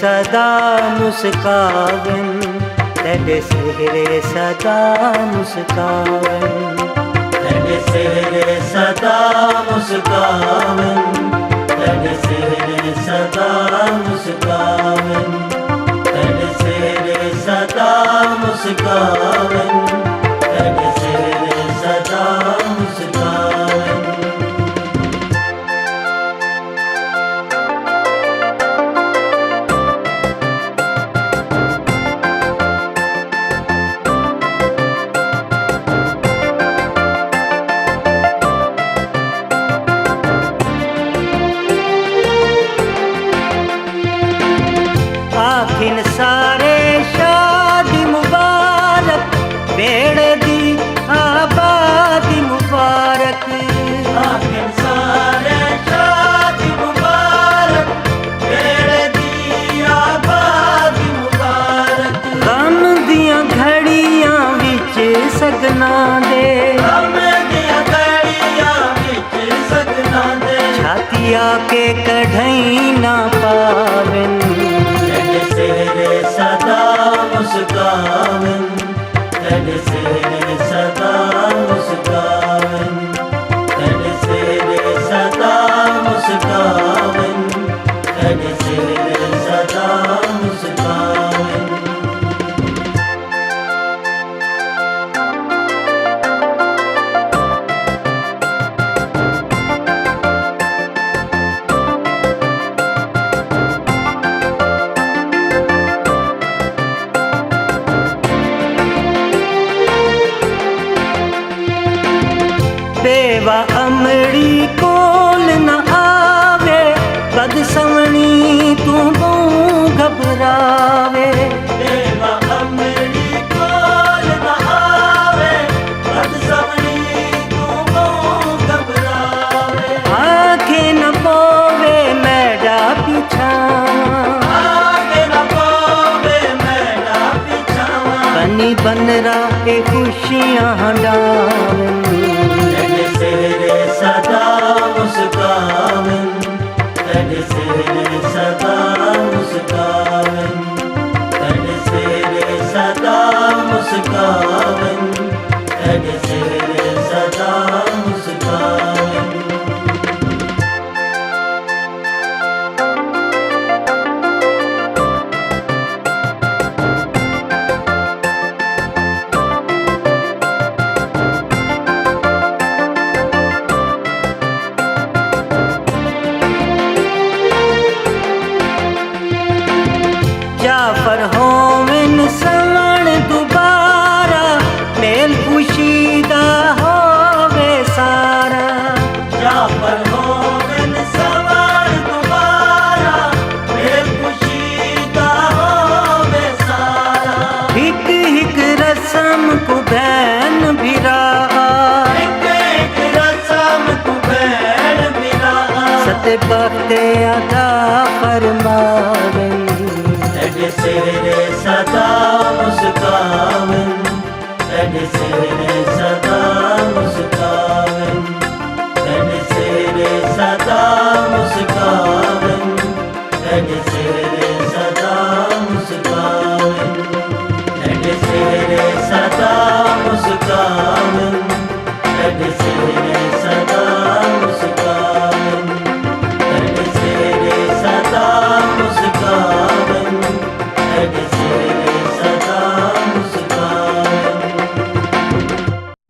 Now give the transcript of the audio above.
ਸਦਾ ਮੁਸਕਾਵਨ, ਤੇਰੇ ਸਿਹਰੇ ਸਦਾ ਮੁਸਕਾਵਨ। ਤੇਰੇ ਸਿਹਰੇ ਸਦਾ ਮੁਸਕਾਵਨ, ਤੇਰੇ ਸਿਹਰੇ ਸਦਾ ਮੁਸਕਾਵਨ। ਤੇਰੇ ਸਿਹਰੇ ਸਦਾ ਮੁਸਕਾਵਨ। ਆਖਿਨ ਸਾਰੇ ਸ਼ਾਦੀ ਮੁਬਾਰਕ ਵੇੜੇ ਦੀ ਆਬਾਦੀ ਮੁਬਾਰਕ। ਆਖਿਰ ਸਾਰੇ ਸ਼ਾਦੀ ਮੁਬਾਰਕ ਵੇੜੇ ਦੀ ਆਬਾਦੀ ਮੁਬਾਰਕ। ਗਮ ਦੀਆਂ ਘੜੀਆਂ ਵਿੱਚ ਸਗਨਾਂ ਦੇ। ਹਮ ਦੀਆਂ ਗੜੀਆਂ ਵਿੱਚ ਸਗਨਾਂ ਦੇ। ਛਾਤੀ ਆ ਕੇ ਕਢਈ ਨਾ ਪਾਵਨ। ਤੇਰੇ ਸਿਹਰੇ ਸਦਾ ਮੁਸਕਾਵਨ ਤੇਰੇ ਬੇਵਾ ਅਮੜੀ ਕੋਲ ਨਾ ਆਵੇ ਬਦ ਸਮਣੀ ਤੂੰ ਬਹੁ ਘਬਰਾਵੇ। ਦੇਵਾ ਅਮਰੀ ਕੋਲ ਨਾ ਆਵੇ ਬਦ ਸਮਣੀ ਤੂੰ ਬਹੁ ਘਬਰਾਵੇ। ਆਖੇ ਨ ਪੋਵੇ ਮੈਡਾ ਪਿਛਾਵਾਂ ਬਨੀ ਬਨਰਾ ਕੇ ਖੁਸ਼ੀਆਂ ਹੰਡਾਵਨ ਜਾਫਰ ਹੋਵਨ ਸਵਣ ਦੁਬਾਰਾ ਮੇਲ ਖੁਸ਼ੀ ਦਾ ਹੋਵੇ ਸਾਰਾ। ਜਾਪਰ ਹੋਵਨ ਸਵਾਰ ਦੁਬਾਰਾ ਮੇਰੇ ਖੁਸ਼ੀ ਦਾ ਹੋਵੇ ਸਾਰਾ। ਇੱਕ ਇੱਕ ਰਸਮ ਕੋ ਬੈਨ ਭਿਰਾ ਇੱਕ ਸਿਰੇ ਸਦਾ ਮੁਸਕਾਵਨ ਤੇਰੇ ਸਿਰੇ ਸਦਾ ਮੁਸਕਾਵਨ ਤੇਰੇ ਸਿਰੇ ਸਦਾ ਮੁਸਕਾਵਨ ਤੇਰੇ ਸਿਰੇ ਸਦਾ ਮੁਸਕਾਵਨ ਤੇਰੇ ਸਿਰੇ ਸਦਾ ਮੁਸਕਾਵਨ।